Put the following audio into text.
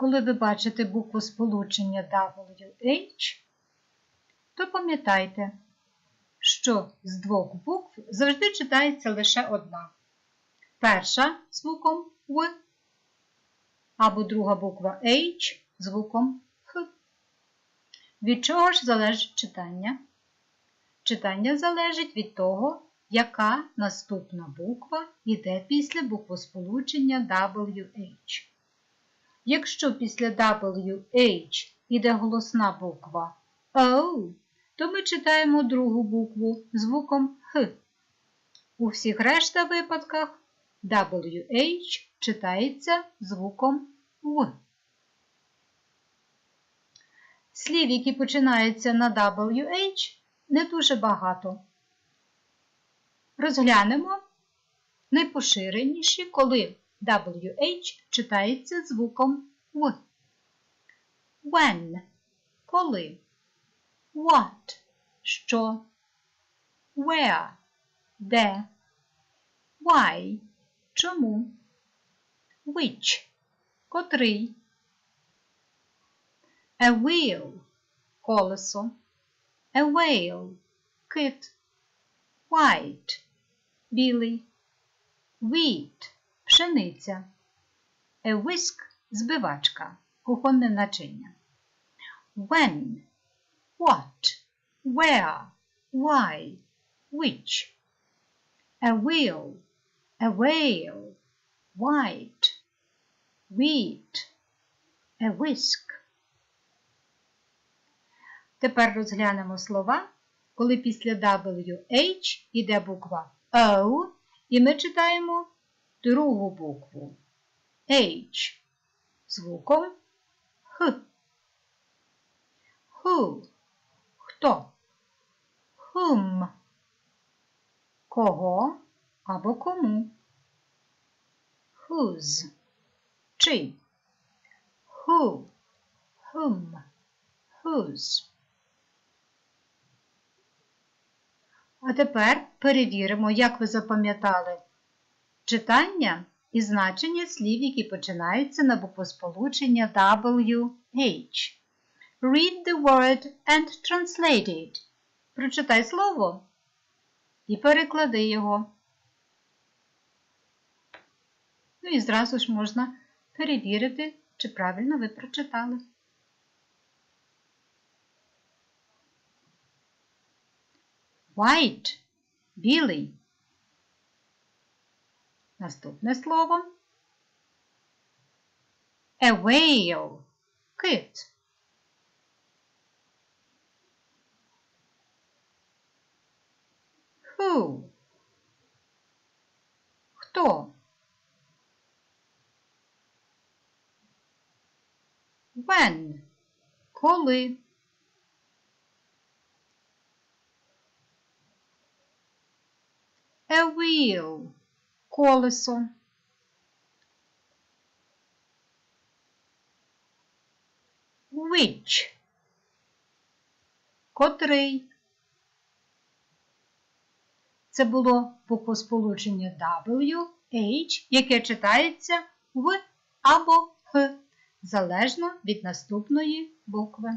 коли ви бачите букву сполучення WH, то пам'ятайте, що з двох букв завжди читається лише одна. Перша звуком В або друга буква H звуком Х. Від чого ж залежить читання? Читання залежить від того, яка наступна буква йде після буквосполучення WH. Якщо після WH йде голосна буква O, то ми читаємо другу букву звуком Х. У всіх решта випадках WH читається звуком В. Слів, які починаються на WH, не дуже багато. Розглянемо найпоширеніші, коли WH читається звуком В. When коли. What що. Where де. Why чому. Which котрий. A wheel колесо. A whale кит. White білий. Wheat пшениця. Whisk збивачка, кухонне начиння. When, what, where, why, which. A wheel, a whale, white, wheat, a whisk. Тепер розглянемо слова, коли після WH йде буква O, і ми читаємо другу букву H звуком Х. Who – хто? Whom – кого або кому. Whose – чий. Who – whom – whose. А тепер перевіримо, як ви запам'ятали читання і значення слів, які починаються на буквосполучення WH. Read the word and translate it. Прочитай слово і переклади його. Ну і зразу ж можна перевірити, чи правильно ви прочитали. White білий. Наступне слово. A whale кит. Who? Хто? When? Коли? A wheel. Колесо. Which? Котрий? Це було буквосполучення W, H, яке читається В або Х, залежно від наступної букви.